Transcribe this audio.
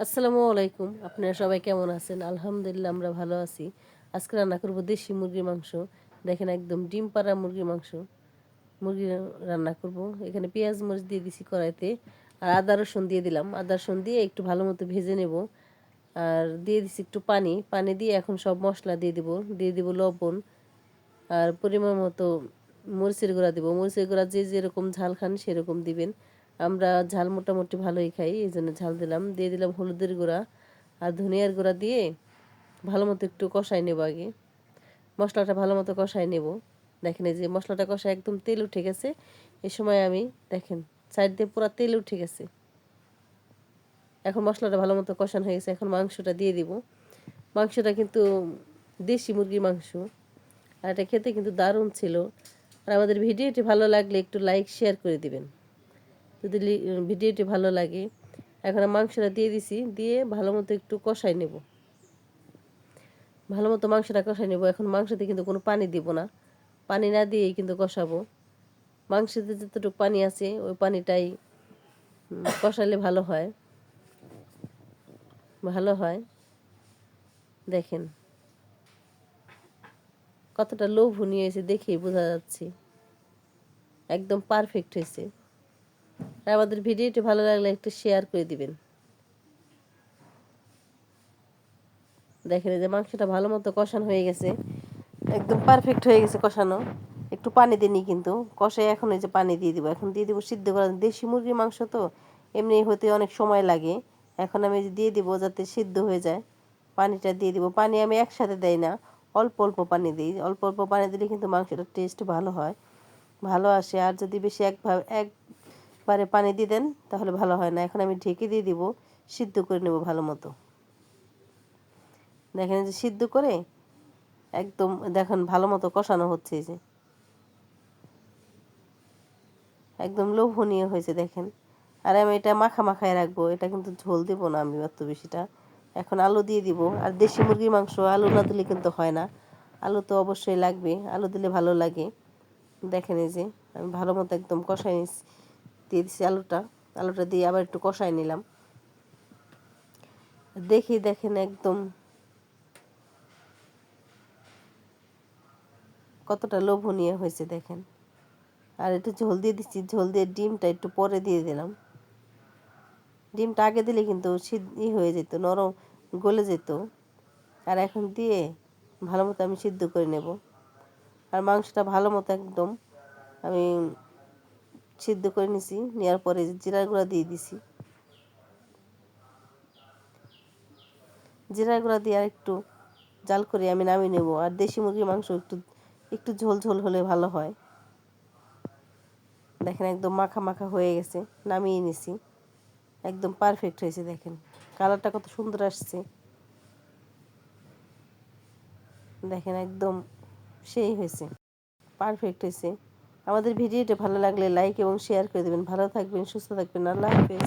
আসসালামু আলাইকুম। আপনারা সবাই কেমন আছেন? আলহামদুলিল্লাহ, আমরা ভালো আছি। আজকে রান্না করব দেশি মুরগির মাংস। দেখেন একদম ডিম পাড়া মুরগির মাংস। মুরগি রান্না করব। এখানে পেঁয়াজ মরিচ দিয়ে দিছি কড়াইতে আর আদা রসুন দিয়ে দিলাম। আদা রসুন দিয়ে একটু ভালো মতো ভেজে নেব। আর দিয়ে দিছি একটু পানি। পানি দিয়ে এখন সব মশলা দিয়ে দিব। দিয়ে দিব লবণ আর পরিমাণ মতো মরিচের গুঁড়া দেবো। মরিচের গুঁড়া যে যেরকম ঝাল খান সেরকম দিবেন। আমরা ঝাল মোটামুটি ভালোই খাই, এই জন্য ঝাল দিলাম। দিয়ে দিলাম হলুদের গুঁড়া আর ধনিয়ার গুঁড়া দিয়ে ভালো মতো একটু কষাই নেব আগে। মশলাটা ভালো মতো কষাই নেব। দেখেন এই যে মশলাটা কষা একদম তেল উঠে গেছে। এ সময় আমি, দেখেন, সাইড দিয়ে পুরো তেল উঠে গেছে। এখন মশলাটা ভালো মতো কষানো হয়ে গেছে। এখন মাংসটা দিয়ে দিব। মাংসটা কিন্তু দেশি মুরগির মাংস। আর এটা খেতে কিন্তু দারুণ ছিল। আর আমাদের ভিডিওটি ভালো লাগলে একটু লাইক শেয়ার করে দিবেন। যদি ভিডিওটি ভালো লাগে, এখন মাংসটা দিয়ে দিছি, দিয়ে ভালো মতো একটু কষাই নেব। ভালো মতো মাংসটা কষাই নেব। এখন মাংসতে কিন্তু কোনো পানি দিব না। পানি না দিয়েই কিন্তু কষাবো। মাংসতে যতটুকু পানি আছে, ওই পানিটাই কষালে ভালো হয়। ভালো হয়। দেখেন। কতটা লোভনীয় হয়েছে দেখেই বোঝা যাচ্ছে। একদম পারফেক্ট হয়েছে। আমাদের ভিডিওটি ভালো লাগলে একটু শেয়ার করে দিবেন। দেখেন যে মাংসটা ভালো মতো কষানো হয়ে গেছে। একদম পারফেক্ট হয়ে গেছে কষানো। একটু পানি দিইনি কিন্তু। কষাই এখন এই যে পানি দিয়ে দিব। এখন দিয়ে দিব সিদ্ধ করা দেশি মুরগির মাংস তো এমনি হতে অনেক সময় লাগে। এখন আমি দিয়ে দিব যাতে সিদ্ধ হয়ে যায়, পানিটা দিয়ে দিব। পানি আমি একসাথে দেই না, অল্প অল্প পানি দিই। অল্প অল্প পানি দিলে কিন্তু মাংসটার টেস্ট ভালো হয়, ভালো আসে। আর যদি বেশি একভাবে এক বারে পানি দিয়ে দেন, তাহলে ভালো হয় না। এখন আমি ঢেকে দিয়ে দিব, সিদ্ধ করে নেব ভালো মতো। দেখেন যে সিদ্ধ করে একদম, দেখেন ভালো মতো কষানো হচ্ছে যে। একদম লোভনীয় হয়েছে, দেখেন। আর আমি এটা মাখা মাখায় রাখব, এটা কিন্তু ঝোল দেব না আমি অত বেশিটা। এখন আলু দিয়ে দিব, আর দেশি মুরগির মাংস আলু না দিলে কিন্তু হয় না। আলু তো অবশ্যই লাগবে, আলু দিলে ভালো লাগে। দেখেন এই যে, আমি ভালো মতো একদম কষাই দিয়ে দিচ্ছি আলুটা। আলুটা দিয়ে আবার একটু কষাই নিলাম। দেখি, দেখেন একদম কতটা লোভনীয় হয়েছে দেখেন। আর একটু ঝোল দিয়ে দিচ্ছি, ঝোল দিয়ে ডিমটা একটু পরে দিয়ে দিলাম। ডিমটা আগে দিলে কিন্তু ই হয়ে যেত, নরম গলে যেত। আর এখন দিয়ে ভালো মতো আমি সিদ্ধ করে নেব। আর মাংসটা ভালো মতো একদম আমি সিদ্ধ করে নিছি নেওয়ার পরে জিরার গুঁড়া দিয়ে দিছি। জিরার গুঁড়া দিয়ে আর একটু জাল করে আমি নামিয়ে নেব, আর দেশি মুরগির মাংস একটু একটু ঝোল ঝোল হলে ভালো হয়। দেখেন একদম মাখা মাখা হয়ে গেছে, নামিয়ে নিছি। একদম পারফেক্ট হয়েছে, দেখেন। কালারটা কত সুন্দর আসছে। দেখেন একদম সেই হয়েছে পারফেক্ট হয়েছে। আমাদের ভিডিওটা ভালো লাগলে লাইক এবং শেয়ার করে দেবেন। ভালো থাকবেন, সুস্থ থাকবেন। আল্লাহ হাফেজ।